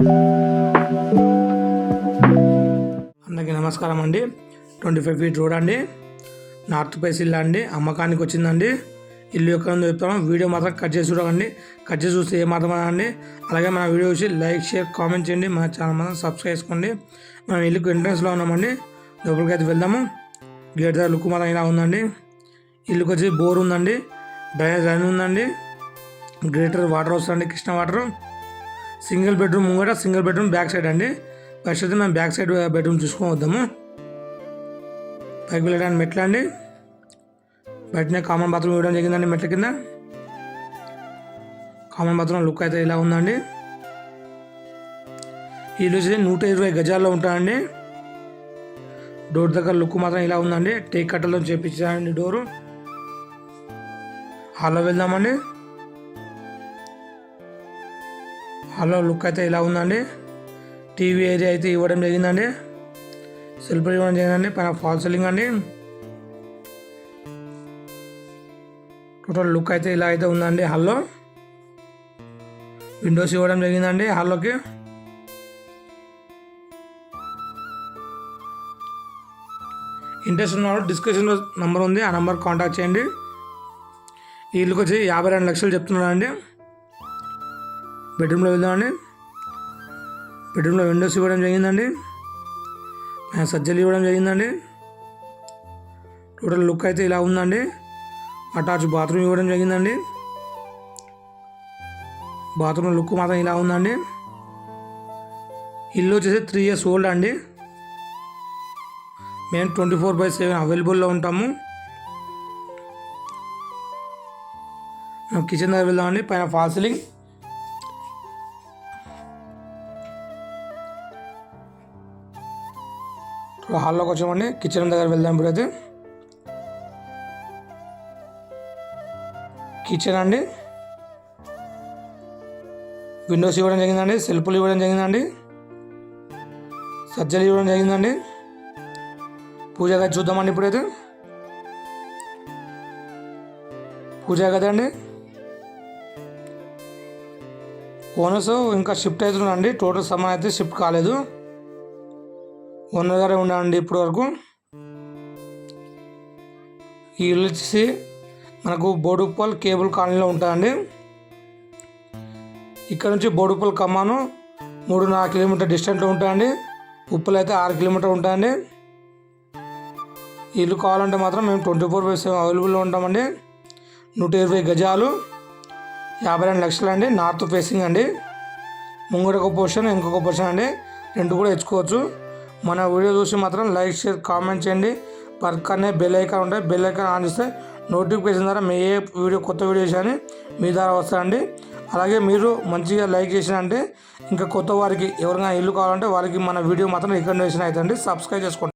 అందరికీ నమస్కారం అండి. ట్వంటీ ఫైవ్ ఫీట్ రోడ్ అండి. నార్త్ ఫేస్ ఇల్లు అండి. అమ్మకానికి వచ్చిందండి. ఇల్లు ఎక్కడ ఉందో చెప్తాము వీడియో మాత్రం కట్ చేసి చూడకండి కట్ చేసి చూస్తే ఏమాత్రం అండి అలాగే మన వీడియో చూసి లైక్ షేర్ కామెంట్ చేయండి. మన ఛానల్ మాత్రం సబ్స్క్రైబ్ చేసుకోండి. మనం ఇల్లుకు ఎంట్రన్స్లో ఉన్నామండి. లోపలికి అయితే వెళ్దాము. గేట్ దగ్గర లుక్ మాత్రం ఇలా ఉందండి. ఇల్లుకి వచ్చి బోర్ ఉందండి. డ్రైనేజ్ లైన్ ఉందండి. గ్రేటర్ వాటర్ వస్తుందండి. కృష్ణ వాటర్. సింగిల్ బెడ్రూమ్ ముంగట సింగిల్ బెడ్రూమ్ బ్యాక్ సైడ్ అండి. ఫస్ట్ అయితే మేము బ్యాక్ సైడ్ బెడ్రూమ్ చూసుకొని వద్దాము పైకి వెళ్ళడానికి మెట్లు అండి. బయటనే కామన్ బాత్రూమ్ ఇవ్వడం జరిగిందండి మెట్ల కింద. కామన్ బాత్రూమ్ లుక్ అయితే ఇలా ఉందండి. ఈ ఇల్లు వచ్చి నూట ఇరవై గజాల్లో ఉంటాయండి. డోర్ దగ్గర లుక్ మాత్రం ఇలా ఉందండి. టేక్ కట్టలో చేపించారండి డోరు. హాల్లో వెళ్దామండి. హాల్లో లుక్ అయితే ఇలా ఉందండి. టీవీ ఏరియా అయితే ఇవ్వడం జరిగిందండి. సెల్ఫ్ ఇవ్వడం జరిగిందండి. పైన ఫాల్ సీలింగ్ అండి. టోటల్ లుక్ అయితే ఇలా అయితే ఉందండి హాల్లో. విండోస్ ఇవ్వడం జరిగిందండి హాల్లోకి. ఇంట్రెస్ట్ ఉన్నవాడు డిస్క్రిప్షన్లో నెంబర్ ఉంది. ఆ నెంబర్ కాంటాక్ట్ చేయండి. ఈ లుక్ వచ్చి యాభై రెండు లక్షలు చెప్తున్నానండి బెడ్రూమ్లో వెళ్దామండి. బెడ్రూమ్లో విండోస్ ఇవ్వడం జరిగిందండి. సజ్జలు ఇవ్వడం జరిగిందండి. టోటల్ లుక్ అయితే ఇలా ఉందండి. అటాచ్ బాత్రూమ్ ఇవ్వడం జరిగిందండి. బాత్రూమ్ లుక్ మాత్రం ఇలా ఉందండి. ఇల్లు వచ్చేసి త్రీ ఇయర్స్ ఓల్డ్ అండి. మేము ట్వంటీ ఫోర్ బై సెవెన్ అవైలబుల్లో ఉంటాము కిచెన్ దగ్గర వెళ్దామండి. పైన ఫాల్ సీలింగ్ హాల్లోకి వచ్చామండి. కిచెన్ దగ్గర వెళ్దాం ఇప్పుడైతే కిచెన్ అండి. విండోస్ ఇవ్వడం జరిగిందండి. సెల్ఫ్లు ఇవ్వడం జరిగిందండి. సజ్జలు ఇవ్వడం జరిగిందండి. పూజ గది చూద్దామండి ఇప్పుడైతే పూజ గది అండి. ఓనర్స్ ఇంకా షిఫ్ట్ అవుతున్నాండి టోటల్ సమయం అయితే షిఫ్ట్ కాలేదు. వన్ గారే ఉండండి ఇప్పటి వరకు ఈ ఇల్లు వచ్చేసి మనకు బోడుపల్ కేబుల్ కాలనీలో ఉంటుందండి. ఇక్కడ నుంచి బోడుప్పల్ కమ్మాను నాలుగు కిలోమీటర్ డిస్టెంట్లో ఉంటాయండి ఉప్పులు అయితే ఆరు కిలోమీటర్ ఉంటాయండి ఇల్లు కావాలంటే మాత్రం మేము ట్వంటీ ఫోర్ బై సెవెన్ అవైలబుల్లో ఉంటామండి. నూట ఇరవై గజాలు యాభై రెండు లక్షలు అండి నార్త్ ఫేసింగ్ అండి. ముంగట ఒక పోర్షన్ ఇంకొక పోర్షన్ అండి. రెండు కూడా ఇచ్చుకోవచ్చు మన వీడియో చూసి మాత్రం లైక్ షేర్ కామెంట్ చేయండి. పక్కనే బెల్ ఐకాన్ ఉంటాయి బెల్ ఐకాన్ ఆన్ చేస్తే నోటిఫికేషన్ ద్వారా మీ ఏ వీడియో కొత్త వీడియో చేయాలని మీ ద్వారా వస్తాయండి అలాగే మీరు మంచిగా లైక్ చేసినంటే ఇంకా కొత్త వారికి ఎవరైనా ఇల్లు కావాలంటే వారికి మన వీడియో మాత్రం రికమెండేషన్ అవుతుంది సబ్స్క్రైబ్ చేసుకోండి.